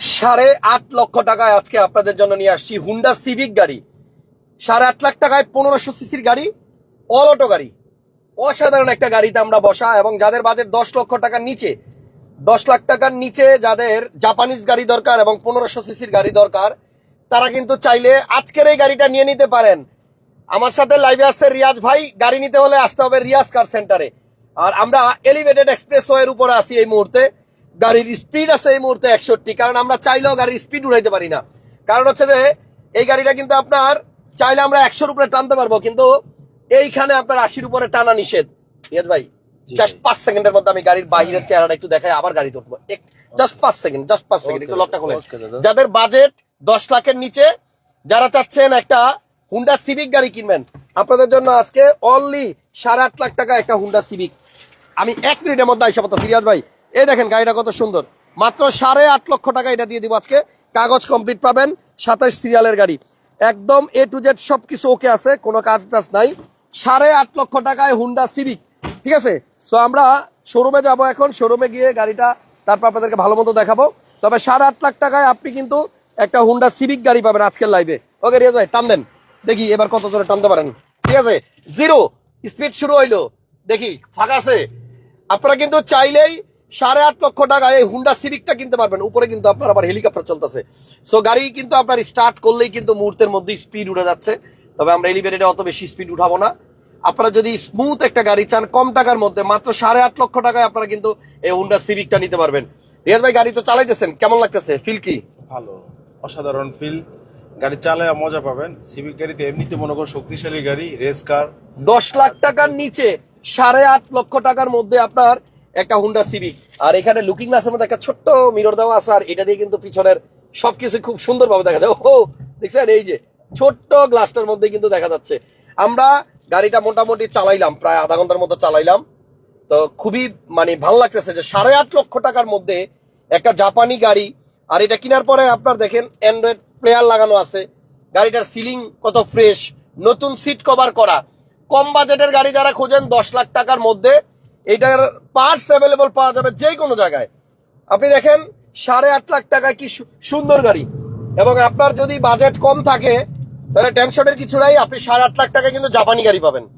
সাড়ে আট লক্ষ টাকায় আজকে আপনাদের জন্য নিয়ে আসছি হুন্ডা সিভিক গাড়ি। সাড়ে আট লাখ টাকায় পনেরোশো সিসির গাড়ি অল অটো গাড়ি। অসাধারণ একটা গাড়িতে আমরা বসা এবং যাদের বাজেট দশ লক্ষ টাকার নিচে, দশ লাখ টাকার নিচে যাদের জাপানিজ গাড়ি দরকার এবং পনেরোশো সিসির গাড়ি দরকার, তারা কিন্তু চাইলে আজকের এই গাড়িটা নিয়ে নিতে পারেন। আমার সাথে লাইভে আসছে রিয়াজ ভাই, গাড়ি নিতে হলে আসতে হবে রিয়াজ কার সেন্টারে আর আমরা এলিভেটেড এক্সপ্রেস এর উপরে আছি এই মুহূর্তে। গাড়ির স্পিড আছে এই মুহূর্তে একষট্টি কারণ আমরা চাইলেও গাড়ির স্পিড উড়াইতে পারি না। কারণ হচ্ছে যে এই গাড়িটা কিন্তু আপনার চাইলে আমরা একশোর উপরে টানতে পারব কিন্তু এইখানে আপনার আশির উপরে টানা নিষেধ। রিয়াজ ভাই জাস্ট পাঁচ সেকেন্ডের মধ্যে আমি গাড়ির বাইরের চেহারাটা একটু দেখাই আবার গাড়ি তুলবো জাস্ট পাঁচ সেকেন্ড জাস্ট পাঁচ সেকেন্ড একটু লকটা খোলেন যাদের বাজেট দশ লাখের নিচে যারা চাচ্ছেন একটা হুন্ডা সিভিক গাড়ি কিনবেন আপনাদের জন্য আজকে অনলি সাড়ে আট লাখ টাকা একটা হুন্ডা সিভিক আমি এক মিনিটের মধ্যে আইসা পাতা সিরিয়াস ভাই। এই দেখেন গাড়িটা কত সুন্দর। মাত্র সাড়ে আট লক্ষ টাকা এটা দিয়ে দিব আজকে। কাগজ কমপ্লিট পাবেন, সাতাশ সিরিয়ালের গাড়ি। একদম এ টু জেড সব কিছু ওকে আছে, কোনো কাজ টাজ নাই। সাড়ে আট লক্ষ টাকায় হুন্ডা সিভিক ঠিক আছে? সো আমরা শোরুমে যাব এখন শোরুমে গিয়ে গাড়িটা, তারপর আপনাদেরকে ভালো মতো দেখাবো। তবে সাড়ে আট লাখ টাকায় আপনি কিন্তু একটা হুন্ডা সিভিক গাড়ি পাবেন আজকের লাইভে ওকে রিয়াজ ভাই, টান দেন। দেখি, এবার কত জোরে টানতে পারেন। ঠিক আছে? জিরো স্পিড শুরু হইল। দেখি, ফাঁকা আছে। আপনারা কিন্তু চাইলেই সাড়ে আট লক্ষ টাকা এই হুন্ডা সিভিকটা কিনতে পারবেন। উপরে কিন্তু আপনার আবার হেলিকপ্টার চলতেছে। সো গাড়ি কিন্তু আপনার স্টার্ট করলেই কিন্তু মুহূর্তের মধ্যে স্পিড উঠে যাচ্ছে। তবে আমরা এলিভেটেডে অত বেশি স্পিড উঠাবো না। আপনারা যদি স্মুথ একটা গাড়ি চান কম টাকার মধ্যে মাত্র সাড়ে আট লক্ষ টাকায় আপনারা কিন্তু এই হুন্ডা সিভিকটা নিতে পারবেন। রিয়াজ ভাই গাড়ি তো চালাইতেছেন। কেমন লাগতেছে? ফিল কি? ভালো। অসাধারণ ফিল গাড়ি চালায় মজা পাবেন। সিভিক গাড়িতে এমনিতে মনে করো শক্তিশালী গাড়ি রেস কার দশ লাখ টাকার নিচে সাড়ে আট লক্ষ টাকার মধ্যে আপনার একটা হুন্ডা সিভিক আর এখানে লুকিং গ্লাসের মধ্যে একটা ছোট্ট মিরর দেওয়া আছে, আর এটা দিয়ে কিন্তু পিছনের সবকিছু খুব সুন্দরভাবে দেখা যায়। ও দেখছেন? এই যে ছোট্ট গ্লাসটার মধ্যে কিন্তু দেখা যাচ্ছে। আমরা গাড়িটা মোটামুটি চালাইলাম, প্রায় আধা ঘণ্টার মতো চালাইলাম। তো খুবই মানে ভালো লাগতেছে যে সাড়ে আট লক্ষ টাকার মধ্যে একটা জাপানি গাড়ি, আর এটা কেনার পরে আপনার দেখেন অ্যান্ড্রয়েড প্লেয়ার লাগানো আছে। গাড়িটার সিলিং কত ফ্রেশ নতুন সিট কভার করা। কম বাজেটের গাড়ি যারা খোঁজেন, দশ লাখ টাকার মধ্যে এটার পার্টস অ্যাভেলেবল পাওয়া যাবে যে কোনো জায়গায়। আপনি দেখেন, সাড়ে আট লাখ টাকা কি সুন্দর গাড়ি। এবং আপনার যদি বাজেট কম থাকে, তাহলে টেনশনের কিছু নাই, আপনি সাড়ে আট লাখ টাকায় কিন্তু জাপানি গাড়ি পাবেন।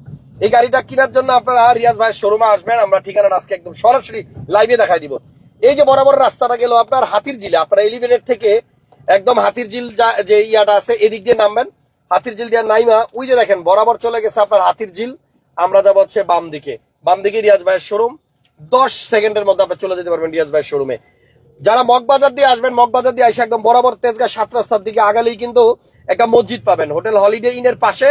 এই গাড়িটা কেনার জন্য আপনারা রিয়াজ ভাইয়ের শোরুমে আসবেন, আমরা ঠিকানা আজকে একদম সরাসরি লাইভে দেখাই দিব। এই যে বরাবর রাস্তাটা গেল আপনার হাতির ঝিলে আপনার এলিভেটেড থেকে একদম হাতির ঝিল যা- যে ইয়াটা আছে, এদিক দিয়ে নামবেন। হাতির ঝিল দিয়ে নাইমা, ওই যে দেখেন, বরাবর চলে গেছে আপনার হাতির ঝিল আমরা যাব হচ্ছে বাম দিকে বাম দিকে রিয়াজ ভাইয়ের শোরুম দশ সেকেন্ডের মধ্যে আপনি চলে যেতে পারবেন রিয়াজ ভাইয়ের শোরুমে যারা মগবাজার দিয়ে আসবেন, মগবাজার দিয়ে এসে একদম বরাবর তেজগাঁ সাত রাস্তার দিকে আগালেই কিন্তু একটা মসজিদ পাবেন। হোটেল হলিডে ইনের পাশে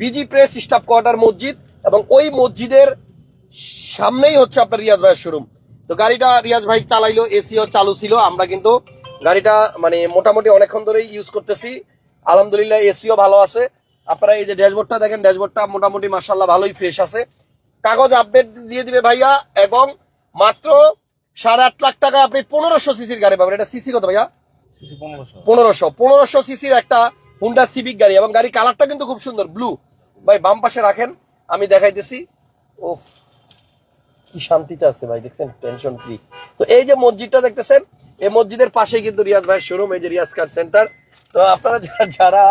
বিজি প্রেস স্টাফ কোয়ার্টার মসজিদ এবং ওই মসজিদের সামনেই হচ্ছে আপনার রিয়াজ ভাইয়ের শোরুম তো গাড়িটা রিয়াজ ভাই চালাইলো, এসিও চালু ছিল। আমরা কিন্তু গাড়িটা মানে মোটামুটি অনেকক্ষণ ধরেই ইউজ করতেছি। আলহামদুলিল্লাহ, এসিও ভালো আছে। আপনারা এই যে ড্যাশবোর্ডটা দেখেন, ড্যাশবোর্ডটা মোটামুটি মাসাল্লাহ ভালোই ফ্রেশ আছে। কাগজ আপডেট দিয়ে দিবে ভাইয়া এবং মাত্র সাড়ে আট লাখ টাকা আপনি পনেরোশো সিসির গাড়ি পাবেন। এটা সিসি কত ভাইয়া? পনেরোশো। পনেরোশো। সিসির একটা হুন্ডা সিভিক গাড়ি এবং গাড়ি কালারটা কিন্তু খুব সুন্দর ব্লু ভাই বাম পাশে রাখেন আমি দেখাইতেছি। ওফ কি শান্তিতে আছে ভাই দেখছেন? টেনশন ফ্রি তো এই যে মসজিদটা দেখতেছেন এই মসজিদের পাশেই কিন্তু রিয়াজ ভাইয়ের শোরুম এই যে রিয়াজ কার সেন্টার তো আপনারা যারা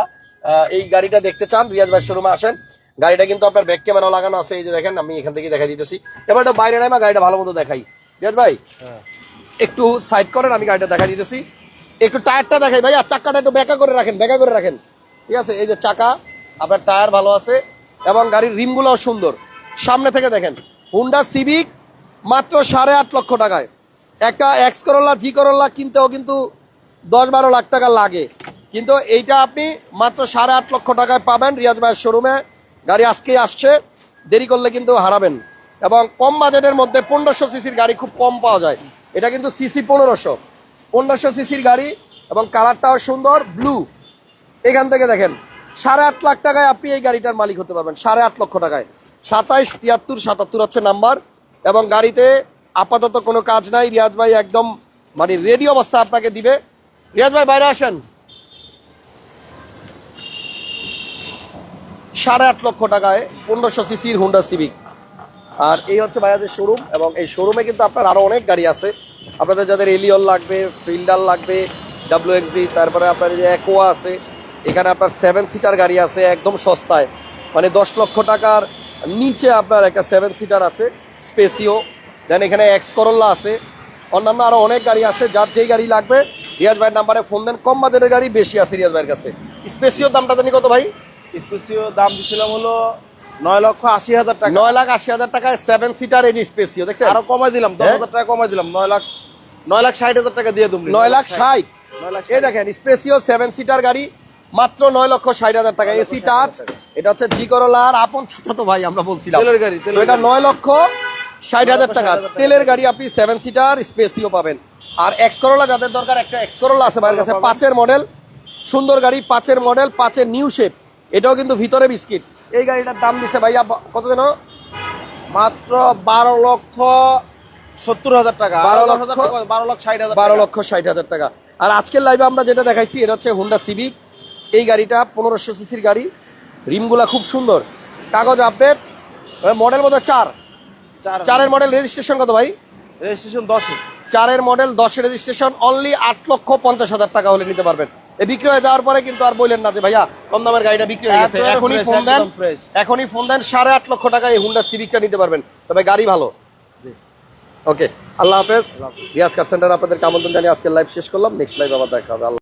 এই গাড়িটা দেখতে চান রিয়াজ ভাইয়ের শোরুমে আসেন গাড়িটা কিন্তু আপনার ব্যাক ক্যামেরা লাগানো আছে এই যে দেখেন আমি এখান থেকে দেখাই দিতেছি। এবার এটা বাইরে নামা গাড়িটা ভালো মতো দেখাই। রিয়াজ ভাই হ্যাঁ। একটু সাইড করেন আমি গাড়িটা দেখা দিতেছি। একটু টায়ারটা দেখাই ভাই আর চাকাটা একটু বেঁকা করে রাখেন বেঁকা করে রাখেন। ঠিক আছে? এই যে চাকা আপনার টায়ার ভালো আছে এবং গাড়ির রিমগুলোও সুন্দর। সামনে থেকে দেখেন হুন্ডা সিভিক মাত্র সাড়ে আট লক্ষ টাকায়। একটা এক্স করল্লা জি করল্লা কিনতেও কিন্তু দশ বারো লাখ টাকা লাগে। কিন্তু এইটা আপনি মাত্র সাড়ে আট লক্ষ টাকায় পাবেন রিয়াজ ভাইয়ের শোরুমে গাড়ি আজকেই আসছে। দেরি করলে কিন্তু হারাবেন। এবং কম বাজেটের মধ্যে পনেরোশো সিসির গাড়ি খুব কম পাওয়া যায়। এটা কিন্তু সিসি পনেরোশো। পনেরোশো সিসির গাড়ি এবং কালারটাও সুন্দর, ব্লু। এখান থেকে দেখেন, সাড়ে আট লাখ টাকায় আপনি এই গাড়িটার মালিক হতে পারবেন, সাড়ে আট লক্ষ টাকায়। সাতাইশ, তিয়াত্তর, সাতাত্তর হচ্ছে নাম্বার। এবং গাড়িতে আপাতত কোনো কাজ নাই। রিয়াজ ভাই একদম মানে রেডি অবস্থা আপনাকে দিবে। রিয়াজ ভাই বাইরে আসেন। সাড়ে আট লক্ষ টাকায় পনেরোশো সিসির হুন্ডা সিভিক আর এই হচ্ছে ভাইয়াদের শোরুম এবং এই শোরুমে কিন্তু আপনার আরও অনেক গাড়ি আছে। আপনাদের যাদের এলিয়ন লাগবে ফিল্ডার লাগবে ডাব্লিউ এক্সবি তারপরে আপনার যে অ্যাকোয়া আছে, এখানে আপনার সেভেন সিটার গাড়ি আছে একদম সস্তায়। মানে দশ লক্ষ টাকার নিচে আপনার একটা সেভেন সিটার আছে স্পেসিও দেন এখানে এক্স করল্লা আছে। অন্যান্য আরও অনেক গাড়ি আছে, যার যেই গাড়ি লাগবে, রিয়াজ ভাইয়ের নাম্বারে ফোন দেন। কম বাজারের গাড়ি বেশি আছে রিয়াজ ভাইয়ের কাছে। স্পেসিও দামটা জানি কত ভাই? স্পেসিও দাম দিছিলাম হলো নয় লক্ষ আশি হাজার টাকা। নয় লাখ আশি হাজার টাকায় সেভেন সিটার এই স্পেসিও দেখছেন? আরও কমাই দিলাম দশ হ্যাঁ? হাজার টাকা কমাই দিলাম নয় লাখ নয় লাখ ষাট হাজার টাকা দিয়ে তুমি নয় লাখ ষাট? এই দেখেন স্পেসিও সেভেন সিটার গাড়ি মাত্র নয় লক্ষ ষাট হাজার টাকা। এসি টাচ এটা হচ্ছে জি করলার আপন তো ভাই আমরা বলছিলাম। তেলের গাড়ি, এটা নয় লক্ষ ষাট হাজার টাকা। তেলের গাড়ি আপনি সেভেন সিটার স্পেসিও পাবেন। আর এক্স করোলা যাদের দরকার একটা এক্স করোলা আছে ভাইয়ের কাছে পাঁচের মডেল সুন্দর গাড়ি পাঁচের মডেল পাঁচের নিউ শেপ এটাও কিন্তু ভিতরে বিস্কিট। এই গাড়িটার দাম দিছে ভাইয়া কত যেন? মাত্র বারো লক্ষ সত্তর হাজার টাকা। বারো লক্ষ- বারো লক্ষ ষাট হাজার বারো লক্ষ ষাট হাজার টাকা। আর আজকের লাইভে আমরা যেটা দেখাইছি এটা হচ্ছে হুন্ডা সিভিক এই গাড়িটা পনেরোশো সিসির গাড়ি। রিমগুলা খুব সুন্দর। কাগজ আপডেট মডেল বোধ চার। চার। চারের মডেল রেজিস্ট্রেশন কত ভাই? রেজিস্ট্রেশন দশে চারের মডেল দশের রেজিস্ট্রেশন অনলি আট লক্ষ পঞ্চাশ হাজার টাকা হলে নিতে পারবেন। বিক্রি হয়ে যাওয়ার পরে কিন্তু আর বললেন না যে ভাইয়া কম দামের গাড়িটা বিক্রি হয়ে গেছে। এখনই ফোন দেন এখনই ফোন দেন সাড়ে আট লক্ষ টাকা এই হুন্ডা সিভিকটা নিতে পারবেন। তবে গাড়ি ভালো। ওকে আল্লাহ হাফেজ। রিয়াজ কার সেন্টার আপনাদের আমন্ত্রণ জানিয়ে আজকে লাইভ শেষ করলাম। নেক্সট লাইভ আবার দেখা হবে। আল্লাহ